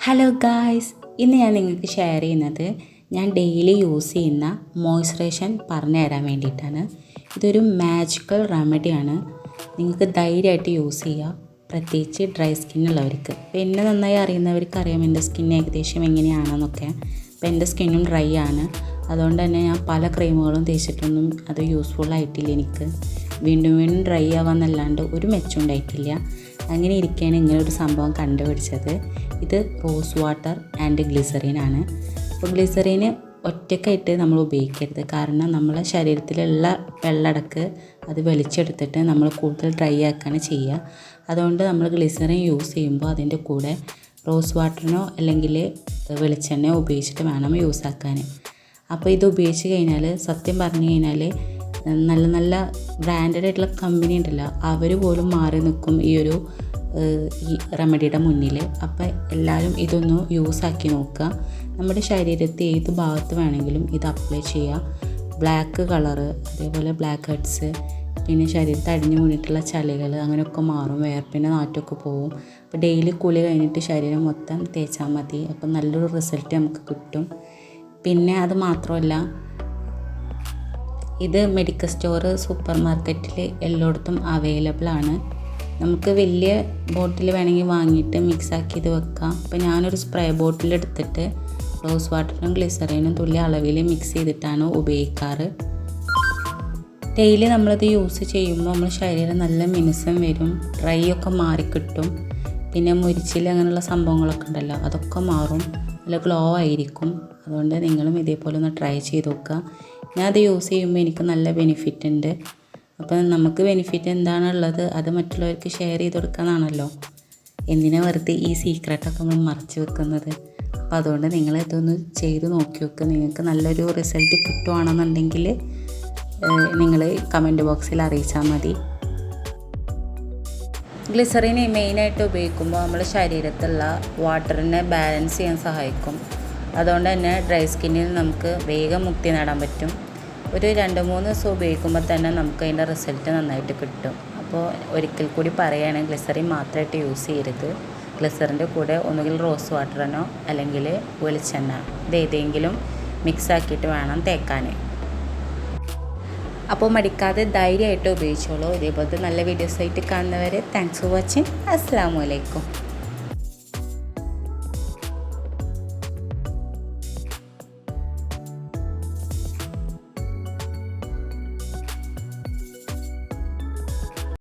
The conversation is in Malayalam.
ഹലോ ഗായ്സ് ഇന്ന് ഞാൻ നിങ്ങൾക്ക് ഷെയർ ചെയ്യുന്നത് ഞാൻ ഡെയിലി യൂസ് ചെയ്യുന്ന മോയ്സ്ചറൈസേഷൻ പറഞ്ഞു തരാൻ വേണ്ടിയിട്ടാണ്. ഇതൊരു മാജിക്കൽ റെമഡിയാണ് നിങ്ങൾക്ക് ധൈര്യമായിട്ട് യൂസ് ചെയ്യുക പ്രത്യേകിച്ച് ഡ്രൈ സ്കിന്നുള്ളവർക്ക് അപ്പോൾ എന്നെ നന്നായി അറിയുന്നവർക്ക് അറിയാം എന്റെ സ്കിൻ ഏകദേശം എങ്ങനെയാണെന്നൊക്കെ. അപ്പോൾ എന്റെ സ്കിന്നും ഡ്രൈ ആണ്. അതുകൊണ്ട് തന്നെ ഞാൻ പല ക്രീമുകളും തേച്ചിട്ടൊന്നും അത് യൂസ്ഫുൾ ആയിട്ടില്ല എനിക്ക്. വീണ്ടും വീണ്ടും ഡ്രൈ ആവാന്നല്ലാണ്ട് ഒരു മെച്ചം ഉണ്ടായിട്ടില്ല. അങ്ങനെ ഇരിക്കുകയാണ് ഇങ്ങനൊരു സംഭവം കണ്ടുപിടിച്ചത്. ഇത് റോസ് വാട്ടർ ആൻഡ് ഗ്ലിസറിൻ ആണ്. അപ്പോൾ ഗ്ലിസറിന് ഒറ്റക്കായിട്ട് നമ്മൾ ഉപയോഗിക്കരുത്. കാരണം നമ്മളെ ശരീരത്തിലുള്ള വെള്ളടക്ക് അത് വലിച്ചെടുത്തിട്ട് നമ്മൾ കൂടുതൽ ഡ്രൈ ആക്കുകയാണ് ചെയ്യുക. അതുകൊണ്ട് നമ്മൾ ഗ്ലിസറിൻ യൂസ് ചെയ്യുമ്പോൾ അതിന്റെ കൂടെ റോസ് വാട്ടറിനോ അല്ലെങ്കിൽ വെളിച്ചെണ്ണയോ ഉപയോഗിച്ചിട്ട് വേണം യൂസ് ആക്കാൻ. അപ്പോൾ ഇത് ഉപയോഗിച്ച് കഴിഞ്ഞാൽ സത്യം പറഞ്ഞു കഴിഞ്ഞാൽ നല്ല നല്ല ബ്രാൻഡഡ് ആയിട്ടുള്ള കമ്പനി ഉണ്ടല്ലോ അവർ പോലും മാറി നിൽക്കും ഈ ഒരു ഈ റെമഡിയുടെ മുന്നിൽ അപ്പോൾ എല്ലാവരും ഇതൊന്ന് യൂസ് ആക്കി നോക്കുക. നമ്മുടെ ശരീരത്തെ ഏത് ഭാഗത്ത് വേണമെങ്കിലും ഇത് അപ്ലൈ ചെയ്യുക ബ്ലാക്ക് കളറ് അതേപോലെ ബ്ലാക്ക് ഹെഡ്സ് പിന്നെ ശരീരത്ത് അടിഞ്ഞു കൂടിയിട്ടുള്ള ചളികൾ അങ്ങനെയൊക്കെ മാറും. വേർപ്പിന്റെ നാറ്റമൊക്കെ പോവും. അപ്പോൾ ഡെയിലി കുളി കഴിഞ്ഞിട്ട് ശരീരം മൊത്തം തേച്ചാൽ മതി. അപ്പം നല്ലൊരു റിസൾട്ട് നമുക്ക് കിട്ടും. പിന്നെ അത് മാത്രമല്ല ഇത് മെഡിക്കൽ സ്റ്റോർ സൂപ്പർ മാർക്കറ്റിൽ എല്ലായിടത്തും അവൈലബിൾ ആണ്. നമുക്ക് വലിയ ബോട്ടിൽ വേണമെങ്കിൽ വാങ്ങിയിട്ട് മിക്സ് ആക്കി ഇത് വെക്കാം. അപ്പോൾ ഞാനൊരു സ്പ്രേ ബോട്ടിൽ എടുത്തിട്ട് റോസ് വാട്ടറും ഗ്ലിസറിനും തുല്യ അളവിൽ മിക്സ് ചെയ്തിട്ടാണ് ഉപയോഗിക്കാറ്. ഡെയിലി നമ്മളിത് യൂസ് ചെയ്യുമ്പോൾ നമ്മുടെ ശരീരം നല്ല മിനുസം വരും ഡ്രൈ ഒക്കെ മാറിക്കിട്ടും പിന്നെ മുരിച്ചിൽ അങ്ങനെയുള്ള സംഭവങ്ങളൊക്കെ ഉണ്ടല്ലോ അതൊക്കെ മാറും. നല്ല ഗ്ലോ ആയിരിക്കും. അതുകൊണ്ട് നിങ്ങളും ഇതേപോലെ ഒന്ന് ട്രൈ ചെയ്ത് നോക്കുക. ഞാൻ അത് യൂസ് ചെയ്യുമ്പോൾ എനിക്ക് നല്ല ബെനിഫിറ്റ് ഉണ്ട് അപ്പം നമുക്ക് ബെനിഫിറ്റ് എന്താണുള്ളത് അത് മറ്റുള്ളവർക്ക് ഷെയർ ചെയ്ത് കൊടുക്കാനാണല്ലോ. എന്തിനാ വെറുതെ ഈ സീക്രട്ടൊക്കെ നമ്മൾ മറച്ചു വെക്കുന്നത്? അപ്പോൾ അതുകൊണ്ട് നിങ്ങൾ ഇതൊന്ന് ചെയ്ത് നോക്കി നോക്കുക നിങ്ങൾക്ക് നല്ലൊരു റിസൾട്ട് കിട്ടുവാണെന്നുണ്ടെങ്കിൽ നിങ്ങൾ കമന്റ് ബോക്സിൽ അറിയിച്ചാൽ മതി. ഗ്ലിസറിൻ മെയിനായിട്ട് ഉപയോഗിക്കുമ്പോൾ നമ്മുടെ ശരീരത്തുള്ള വാട്ടറിനെ ബാലൻസ് ചെയ്യാൻ സഹായിക്കും. അതുകൊണ്ട് തന്നെ ഡ്രൈ സ്കിന്നിൽ നമുക്ക് വേഗം മുക്തി നേടാൻ പറ്റും. ഒരു രണ്ട് മൂന്ന് ദിവസം ഉപയോഗിക്കുമ്പോൾ തന്നെ നമുക്ക് അതിന്റെ റിസൾട്ട് നന്നായിട്ട് കിട്ടും. അപ്പോൾ ഒരിക്കൽ കൂടി പറയുകയാണെങ്കിൽ ഗ്ലിസറിൻ മാത്രമായിട്ട് യൂസ് ചെയ്യരുത്. ഗ്ലിസറിന്റെ കൂടെ ഒന്നുകിൽ റോസ് വാട്ടറിനോ അല്ലെങ്കിൽ വെളിച്ചെണ്ണ ഇത് ഏതെങ്കിലും മിക്സ് ആക്കിയിട്ട് വേണം തേക്കാൻ. അപ്പോൾ മടിക്കാതെ ധൈര്യമായിട്ട് ഉപയോഗിച്ചോളൂ. ഇതേപോലത്തെ നല്ല വീഡിയോസ് ആയിട്ട് കാണുന്നവരെ താങ്ക്സ് ഫോർ വാച്ചിങ് അസ്സാം